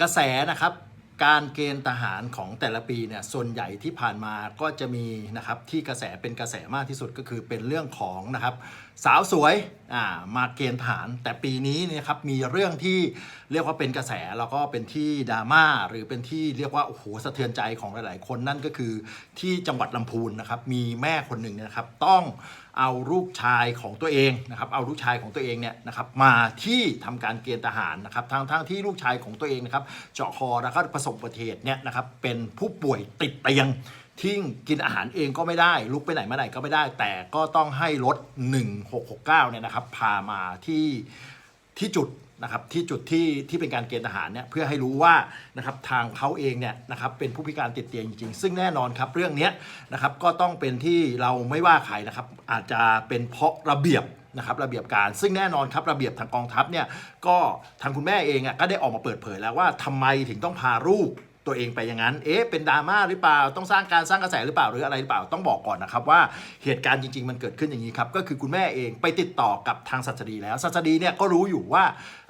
กระแสนะครับการเกณฑ์ทหารของแต่ละปีเนี่ยส่วนใหญ่ที่ผ่านมาก็จะมีนะครับที่กระแสเป็นกระแสมากที่สุดก็คือเป็นเรื่องของนะครับสาวสวยอ่ามาเกณฑ์ทหารแต่ปีนี้นยครับมีเรื่องที่เรียกว่าเป็นกระแสแล้วก็เป็นที่ดราม่าหรือเป็นที่เรียกว่าโอ้โหสะเทือนใจของหลาย ๆ คนนั่นก็คือที่จังหวัดลำพูนนะครับมีแม่คนหนึ่งนะครับต้องเอาลูกชายของตัวเองนะครับเอาลูกชายของตัวเองเนี่ยนะครับมาที่ทำการเกณฑ์ทหารนะครับทั้งทั้งที่ลูกชายของตัวเองนะครับเจาะคอแล้วก็ประสบอุบัติเหตุเนี่ยนะครับเป็นผู้ป่วยติดเตียง ที่กินอาหารเองก็ไม่ได้ ลุกไปไหนมาไหนก็ไม่ได้ แต่ก็ต้องให้รถ 1669 เนี่ยนะครับ พามาที่ที่จุดนะครับที่จุดที่ที่เป็นการเกณฑ์ทหารเนี่ยเพื่อให้รู้ว่านะครับทางเขาเองเนี่ยนะครับเป็นผู้พิการติดเตียงจริงๆ ซึ่งแน่นอนครับเรื่องนี้นะครับก็ต้องเป็นที่เราไม่ว่าใครนะครับอาจจะเป็นเพราะระเบียบนะครับระเบียบการซึ่งแน่นอนครับระเบียบทางกองทัพเนี่ยก็ทางคุณแม่เองอะก็ได้ออกมาเปิดเผยแล้วว่าทำไมถึงต้องพาลูก ตัวเองไปอย่างนั้น เอ๊ะ เป็นดราม่าหรือเปล่า ต้องสร้างการสร้างกระแสหรือเปล่า หรืออะไรหรือเปล่า ต้องบอกก่อนนะครับว่าเหตุการณ์จริง ๆ มันเกิดขึ้นอย่างนี้ครับ ก็คือคุณแม่เองไปติดต่อกับทางสัสดีแล้วสัสดีเนี่ยก็รู้อยู่ว่า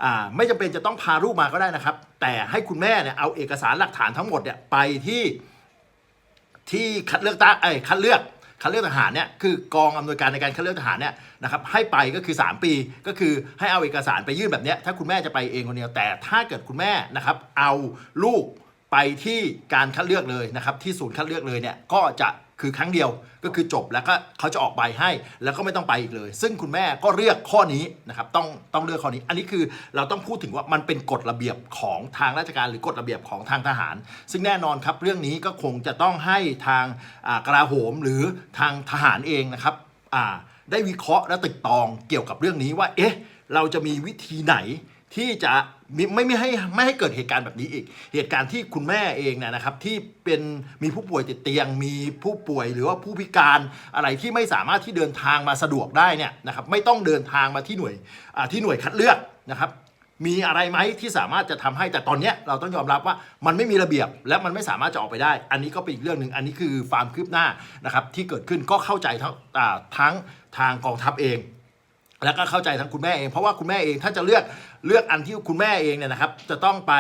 อ่าไม่จำเป็นจะต้องพาลูกมาก็ได้นะครับ แต่ให้คุณแม่เนี่ยเอาเอกสารหลักฐานทั้งหมดเนี่ยไปที่ที่คัดเลือกตั้งไอ้คัดเลือกคัดเลือกทหารเนี่ยคือกองอำนวยการในการคัดเลือกทหารเนี่ยนะครับให้ไปก็คือ 3 ปีก็คือให้เอาเอกสารไปยื่นแบบนี้ถ้าคุณแม่จะไปเองคนเดียวแต่ถ้าเกิดคุณแม่นะครับเอาลูก ไปที่การคัดเลือกเลยนะครับที่ศูนย์คัดเลือกเลยเนี่ยก็จะคือครั้งเดียวก็คือจบแล้วก็เขาจะออกใบให้ แล้วก็ไม่ต้องไปอีกเลย ซึ่งคุณแม่ก็เลือกข้อนี้นะครับต้องต้องเลือกข้อนี้ อันนี้คือเราต้องพูดถึงว่ามันเป็นกฎระเบียบของทางราชการหรือกฎระเบียบของทางทหาร ซึ่งแน่นอนครับเรื่องนี้ก็คงจะต้องให้ทางกลาโหมหรือทางทหารเองนะครับได้วิเคราะห์และตึกตองเกี่ยวกับเรื่องนี้ว่าเอ๊ะเราจะมีวิธีไหน ที่จะไม่ไม่ให้ไม่ให้เกิดเหตุการณ์แบบนี้อีก เหตุการณ์ที่คุณแม่เองเนี่ยนะครับ ที่เป็นมีผู้ป่วยติดเตียง มีผู้ป่วยหรือว่าผู้พิการอะไรที่ไม่สามารถที่เดินทางมาสะดวกได้เนี่ยนะครับ ไม่ต้องเดินทางมาที่หน่วยที่หน่วยคัดเลือกนะครับมีอะไรไหมที่สามารถจะทำให้แต่ตอนนี้เราต้องยอมรับว่ามันไม่มีระเบียบ และมันไม่สามารถจะออกไปได้ อันนี้ก็เป็นอีกเรื่องหนึ่งอันนี้คือความคืบหน้านะครับที่เกิดขึ้นก็เข้าใจทั้งทั้งทางกองทัพเอง แล้วก็เข้าใจทั้งคุณแม่เองเพราะว่าคุณแม่เองถ้าจะเลือก เลือกอันที่คุณแม่เองเนี่ยนะครับ จะต้องไป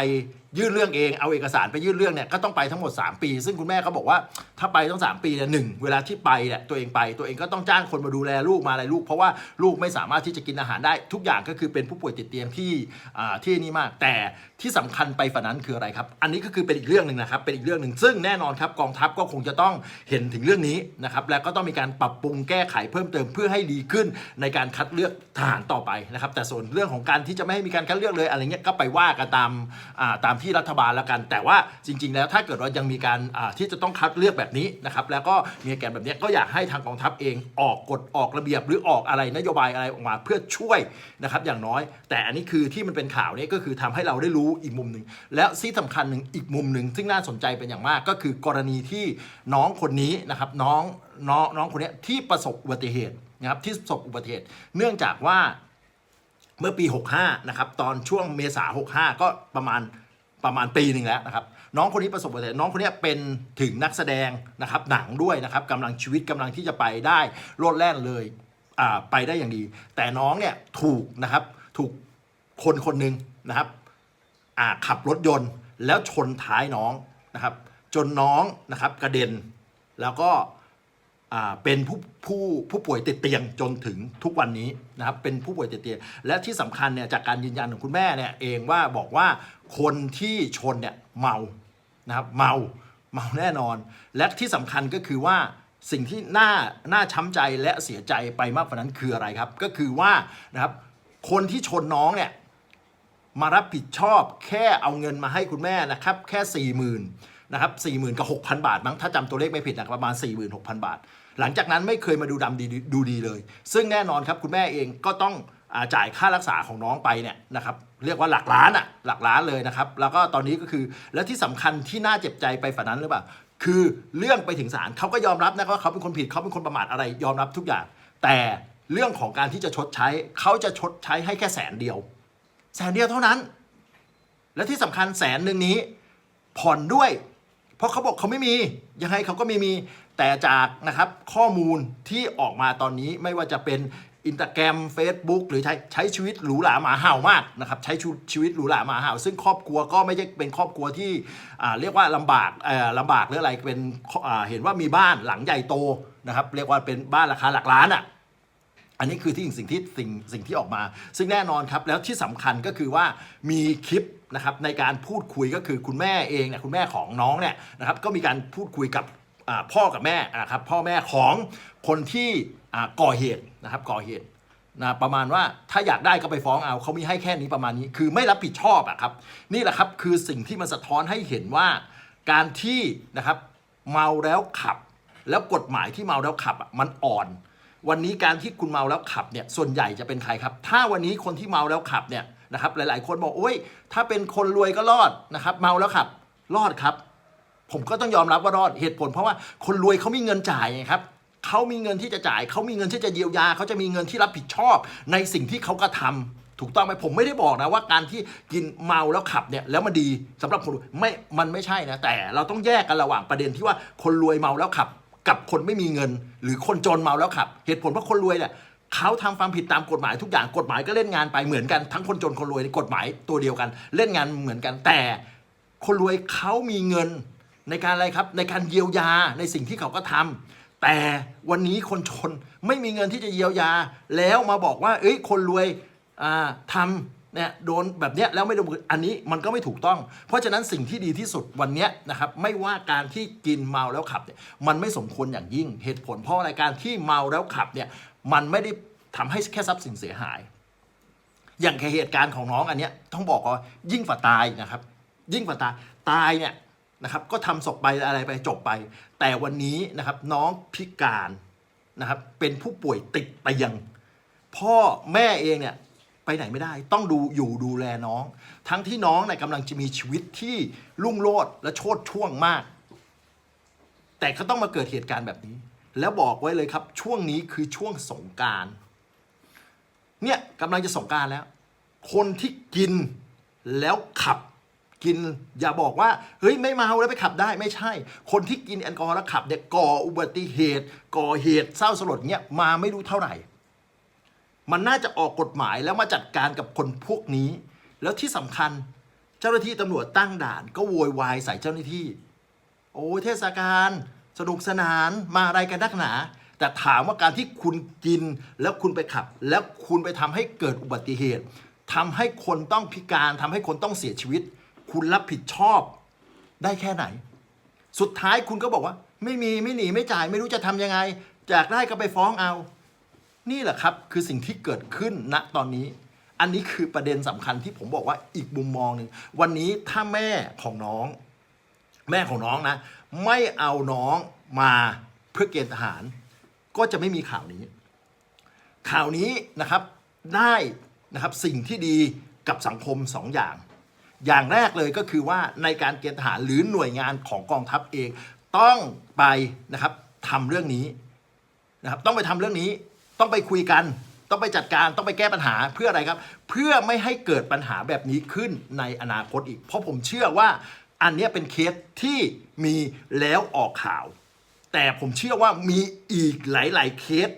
ยื่นเรื่องเองเอาเอกสารไปยื่นเรื่องเนี่ยก็ต้องไปทั้งหมด 3 ปี ซึ่งคุณแม่เขาบอกว่าถ้าไปต้อง 3 ปีเนี่ยหนึ่งเวลาที่ไปเนี่ยตัวเองไปตัวเองก็ต้องจ้างคนมาดูแลลูกมาอะไรลูก เพราะว่าลูกไม่สามารถที่จะกินอาหารได้ ทุกอย่างก็คือเป็นผู้ป่วยติดเตียงที่อ่าที่นี่มาก แต่ที่สำคัญไปฝ่านั้นคืออะไรครับ อันนี้ก็คือเป็นอีกเรื่องหนึ่งนะครับเป็นอีกเรื่องหนึ่งซึ่งแน่นอนครับกองทัพก็คงจะต้องเห็นถึงเรื่องนี้นะครับแล้วก็ต้องมีการปรับปรุงแก้ไขเพิ่มเติมเพื่อให้ดีขึ้นในการคัดเลือกทหารต่อไปนะครับแต่ส่วนเรื่องของการที่จะไม่ให้มีการคัดเลือกเลยอะไรเงี้ยก็ไปว่ากันตามตามที่รัฐบาลแล้วกัน แต่ว่าจริง ๆ แล้วถ้าเกิดว่ายังมีการที่จะต้องคัดเลือกแบบนี้นะครับแล้วก็มีอาการแบบนี้ก็อยากให้ทางกองทัพเองออกกฎออกระเบียบหรือออกอะไรนโยบายอะไรออกมาเพื่อช่วยนะครับอย่างน้อย แต่อันนี้คือที่มันเป็นข่าวนี้ก็คือทำให้เราได้รู้อีกมุมหนึ่งแล้วที่สำคัญหนึ่งอีกมุมหนึ่งซึ่งน่าสนใจเป็นอย่างมากก็คือกรณีที่น้องคนนี้นะครับน้องน้องน้องคนนี้ที่ประสบอุบัติเหตุนะครับที่ประสบอุบัติเหตุ เนื่องจากว่า เมื่อปี 65 นะครับ ตอนช่วงเมษา65 ก็ประมาณประมาณปีหนึ่งแล้วนะครับ น้องคนนี้ประสบอุบัติเหตุน้องคนนี้เป็นถึงนักแสดงนะครับ หนังด้วยนะครับกำลังชีวิตกำลังที่จะไปได้โลดแล่นเลยอ่าไปได้อย่างดี แต่น้องเนี่ยถูกนะครับถูกคนคนหนึ่งนะครับอ่าขับรถยนต์แล้วชนท้ายน้องนะครับ จนน้องนะครับกระเด็นแล้วก็ เป็นผู้ผู้ผู้ป่วยติดเตียงจนถึงทุกวันนี้นะครับเป็นผู้ป่วยติดเตียง และที่สำคัญเนี่ยจากการยืนยันของคุณแม่เนี่ยเองว่าบอกว่าคนที่ชนเนี่ยเมานะครับเมาเมาแน่นอน และที่สำคัญก็คือว่าสิ่งที่น่าน่าช้ำใจและเสียใจไปมากกว่านั้นคืออะไรครับ ก็คือว่านะครับคนที่ชนน้องเนี่ยมารับผิดชอบแค่เอาเงินมาให้คุณแม่นะครับแค่4 0,000นะครับ4 0,000กับ6,000บาทมั้งถ้าจำตัวเลขไม่ผิดนะรประมาณ46,000บาท หลังจากนั้นไม่เคยมาดูดำดีดูดีเลย ซึ่งแน่นอนครับคุณแม่เองก็ต้องอจ่ายค่ารักษาของน้องไปเนี่ยนะครับเรียกว่าหลักล้านอะหลักล้านเลยนะครับ แล้วก็ตอนนี้ก็คือและที่สำคัญที่น่าเจ็บใจไปฝ่านั้นหรือเปล่าคือเรื่องไปถึงศาลเขาก็ยอมรับนะว่าเขาเป็นคนผิดเขาเป็นคนประมาทอะไรยอมรับทุกอย่าง แต่เรื่องของการที่จะชดใช้เขาจะชดใช้ให้แค่แสนเดียว แสนเดียวเท่านั้น และที่สำคัญแสนหนึ่งนี้ผ่อนด้วย เพราะเขาบอกเขาไม่มียังไงเขาก็ไม่มี แต่จากนะครับข้อมูลที่ออกมาตอนนี้ไม่ว่าจะเป็นอินสตาแกรม Facebook หรือใช้ใช้ชีวิตหรูหราหมาเห่ามากนะครับใช้ชีวิตหรูหราหมาเห่า ซึ่งครอบครัวก็ไม่ใช่เป็นครอบครัวที่เรียกว่าลำบากลำบากหรืออะไรเป็นเห็นว่ามีบ้านหลังใหญ่โตนะครับเรียกว่าเป็นบ้านราคาหลักล้านอะอันนี้คือที่สิ่งที่สิ่งสิ่งที่ออกมา ซึ่งแน่นอนครับแล้วที่สำคัญก็คือว่ามีคลิปนะครับในการพูดคุยก็คือคุณแม่เองเนี่ยคุณแม่ของน้องเนี่ยนะครับก็มีการพูดคุยกับ พ่อกับแม่นะครับพ่อแม่ของคนที่ก่อเหตุนะครับก่อเหตุนะประมาณว่าถ้าอยากได้ก็ไปฟ้องเอาเขามีให้แค่นี้ประมาณนี้ คือไม่รับผิดชอบอะครับนี่แหละครับคือสิ่งที่มันสะท้อนให้เห็นว่าการที่นะครับเมาแล้วขับ แล้วกฎหมายที่เมาแล้วขับอะมันอ่อน วันนี้การที่คุณเมาแล้วขับเนี่ยส่วนใหญ่จะเป็นใครครับ ถ้าวันนี้คนที่เมาแล้วขับเนี่ยนะครับหลาย ๆ คนบอกโอ้ยถ้าเป็นคนรวยก็รอดนะครับเมาแล้วขับรอดครับ ผมก็ต้องยอมรับว่ารอดเหตุผล เพราะว่าคนรวยเขามีเงินจ่ายไงครับเขามีเงินที่จะจ่ายเขามีเงินที่จะเยียวยาเขาจะมีเงินที่รับผิดชอบ ในสิ่งที่เขากระทำถูกต้องไหมผมไม่ได้บอกนะว่าการที่กินเมาแล้วขับเนี่ยแล้วมันดีสำหรับคนรวยไม่มันไม่ใช่นะแต่เราต้องแยกกันระหว่างประเด็นที่ว่าคนรวยเมาแล้วขับ กับคนไม่มีเงิน หรือคนจนเมาแล้วขับ เหตุผลเพราะคนรวยเนี่ยเขาทำความผิดตามกฎหมายทุกอย่างกฎหมายก็เล่นงานไปเหมือนกันทั้งคนจนคนรวยในกฎหมายตัวเดียวกัน เล่นงานเหมือนกันแต่ คนรวยเขามีเงิน ในการอะไรครับ ในการเยียวยาในสิ่งที่เขาก็ทำแต่วันนี้คนจนไม่มีเงินที่จะเยียวยา แล้วมาบอกว่า เอ้ย คนรวยทำเนี่ยโดนแบบเนี้ยแล้วไม่โดนอันนี้มันก็ไม่ถูกต้อง เพราะฉะนั้นสิ่งที่ดีที่สุดวันเนี้ยนะครับ ไม่ว่าการที่กินเมาแล้วขับเนี่ยมันไม่สมควรอย่างยิ่งเหตุผลเพราะอะไรการที่เมาแล้วขับเนี่ยมันไม่ได้ทำให้แค่ทรัพย์สินเสียหาย อย่างแค่เหตุการณ์ของน้องอันเนี้ยต้องบอกว่ายิ่งฝ่าตายนะครับ ยิ่งฝ่าตายตายเนี่ย นะครับก็ทำศพไปอะไรไปจบไป แต่วันนี้นะครับน้องพิการนะครับเป็นผู้ป่วยติดเตียง พ่อแม่เองเนี่ยไปไหนไม่ได้ต้องดูอยู่ดูแลน้อง ทั้งที่น้องเนี่ยกำลังจะมีชีวิตที่รุ่งโรจน์และโชดช่วงมาก แต่ก็ต้องมาเกิดเหตุการณ์แบบนี้ แล้วบอกไว้เลยครับช่วงนี้คือช่วงสงการเนี่ยกำลังจะสงการแล้ว คนที่กินแล้วขับ กินอย่าบอกว่าเฮ้ยไม่เมาแล้วไปขับได้ไม่ใช่ คนที่กินแอลกอฮอล์แล้วขับเนี่ยก่ออุบัติเหตุ ก่อเหตุเศร้าสลดเนี่ยมาไม่รู้เท่าไหร่ มันน่าจะออกกฎหมายแล้วมาจัดการกับคนพวกนี้ แล้วที่สำคัญเจ้าหน้าที่ตำรวจตั้งด่าน ก็โวยวายใส่เจ้าหน้าที่ โอ้เทศกาลสนุกสนานมาอะไรกันนักหนา แต่ถามว่าการที่คุณกินแล้วคุณไปขับ แล้วคุณไปทำให้เกิดอุบัติเหตุทำให้คนต้องพิการทำให้คนต้องเสียชีวิต คุณรับผิดชอบได้แค่ไหน สุดท้ายคุณก็บอกว่า ไม่มีไม่หนีไม่จ่ายไม่รู้จะทำยังไงอยากได้ก็ไปฟ้องเอา นี่แหละครับคือสิ่งที่เกิดขึ้นณตอนนี้ อันนี้คือประเด็นสำคัญที่ผมบอกว่าอีกมุมมองหนึ่งวันนี้ถ้าแม่ของน้อง แม่ของน้องนะ ไม่เอาน้องมาเพื่อเกณฑ์ทหาร ก็จะไม่มีข่าวนี้ ข่าวนี้นะครับได้นะครับสิ่งที่ดีกับสังคมสองอย่าง อย่างแรกเลยก็คือว่าในการเกณฑ์ทหารหรือหน่วยงานของกองทัพเองต้องไปนะครับทำเรื่องนี้นะครับต้องไปทำเรื่องนี้ต้องไปคุยกัน ต้องไปจัดการต้องไปแก้ปัญหาเพื่ออะไรครับ เพื่อไม่ให้เกิดปัญหาแบบนี้ขึ้นในอนาคตอีก เพราะผมเชื่อว่าอันนี้เป็นเคสที่มีแล้วออกข่าว แต่ผมเชื่อว่ามีอีกหลาย ๆ เคส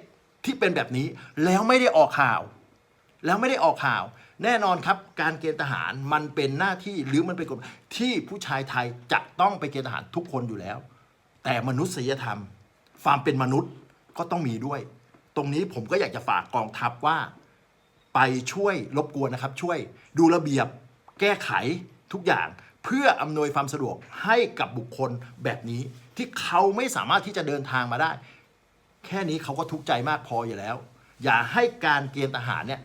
ที่เป็นแบบนี้ แล้วไม่ได้ออกข่าว แล้วไม่ได้ออกข่าว แน่นอนครับการเกณฑ์ทหารมันเป็นหน้าที่หรือมันเป็นกฎที่ผู้ชายไทยจะต้องไปเกณฑ์ทหารทุกคนอยู่แล้ว แต่มนุษยธรรม ความเป็นมนุษย์ก็ต้องมีด้วย ตรงนี้ผมก็อยากจะฝากกองทัพว่า ไปช่วยรบกวนนะครับ ช่วยดูระเบียบแก้ไขทุกอย่างเพื่ออำนวยความสะดวกให้กับบุคคลแบบนี้ ที่เขาไม่สามารถที่จะเดินทางมาได้ แค่นี้เขาก็ทุกข์ใจมากพออยู่แล้ว อย่าให้การเกณฑ์ทหารเนี่ย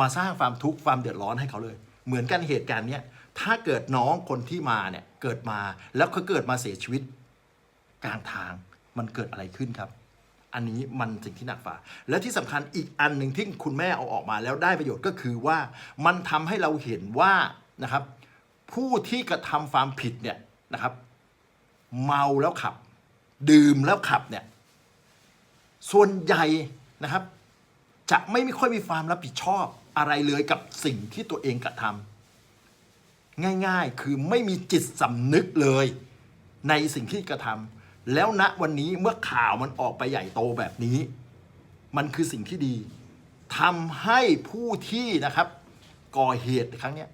มาสร้างความทุกข์ความเดือดร้อนให้เขาเลย เหมือนกันเหตุการณ์เนี้ยถ้าเกิดน้องคนที่มาเนี่ยเกิดมาแล้วเขาเกิดมาเสียชีวิตกลางทางมันเกิดอะไรขึ้นครับ อันนี้มันสิ่งที่หนักฝ่า และที่สำคัญอีกอันหนึ่งที่คุณแม่เอาออกมาแล้วได้ประโยชน์ก็คือว่ามันทำให้เราเห็นว่านะครับ ผู้ที่กระทำความผิดเนี่ยนะครับ เมาแล้วขับ ดื่มแล้วขับเนี่ยส่วนใหญ่นะครับ จะไม่ไม่ค่อยมีความรับผิดชอบ อะไรเลยกับสิ่งที่ตัวเองกระทำง่ายๆคือไม่มีจิตสำนึกเลย ในสิ่งที่กระทำแล้วณวันนี้เมื่อข่าวมันออกไปใหญ่โตแบบนี้ มันคือสิ่งที่ดีทำให้ผู้ที่นะครับ ก่อเหตุครั้งนี้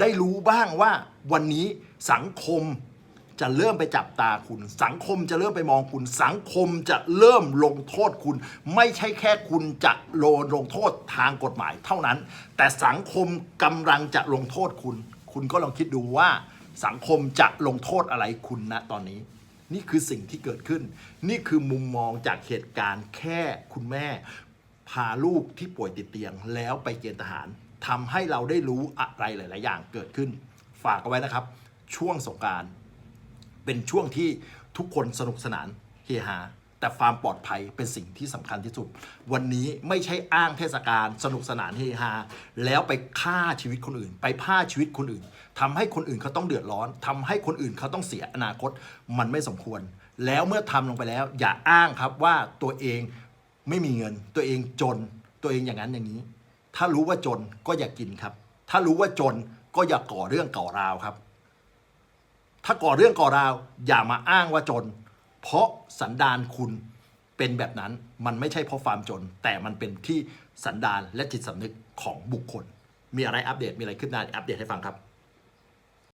ได้รู้บ้างว่าวันนี้สังคม จะเริ่มไปจับตาคุณ สังคมจะเริ่มไปมองคุณ สังคมจะเริ่มลงโทษคุณ ไม่ใช่แค่คุณจะโดนลงโทษทางกฎหมายเท่านั้น แต่สังคมกำลังจะลงโทษคุณ คุณก็ลองคิดดูว่าสังคมจะลงโทษอะไรคุณณตอนนี้ นี่คือสิ่งที่เกิดขึ้น นี่คือมุมมองจากเหตุการณ์แค่คุณแม่ พาลูกที่ป่วยติดเตียง แล้วไปเกณฑ์ทหารทำให้เราได้รู้อะไรหลาย ๆ อย่างเกิดขึ้น ฝากเอาไว้นะครับ ช่วงสงการ เป็นช่วงที่ทุกคนสนุกสนานเฮฮาแต่ความปลอดภัยเป็นสิ่งที่สำคัญที่สุด วันนี้ไม่ใช่อ้างเทศกาลสนุกสนานเฮฮาแล้วไปฆ่าชีวิตคนอื่น ไปฆ่าชีวิตคนอื่นทำให้คนอื่นเขาต้องเดือดร้อนทำให้คนอื่นเขาต้องเสียอนาคต มันไม่สมควร แล้วเมื่อทำลงไปแล้ว อย่าอ้างครับว่าตัวเองไม่มีเงิน ตัวเองจน ตัวเองอย่างนั้นอย่างนี้ ถ้ารู้ว่าจนก็อย่ากินครับ ถ้ารู้ว่าจนก็อย่าก่อเรื่องก่อราวครับ ถ้าก่อเรื่องก่อราว อย่ามาอ้างว่าจน เพราะสันดานคุณเป็นแบบนั้นมันไม่ใช่เพราะความจน แต่มันเป็นที่สันดานและจิตสำนึกของบุคคล มีอะไรอัปเดตมีอะไรขึ้นหน้าอัปเดตให้ฟังครับ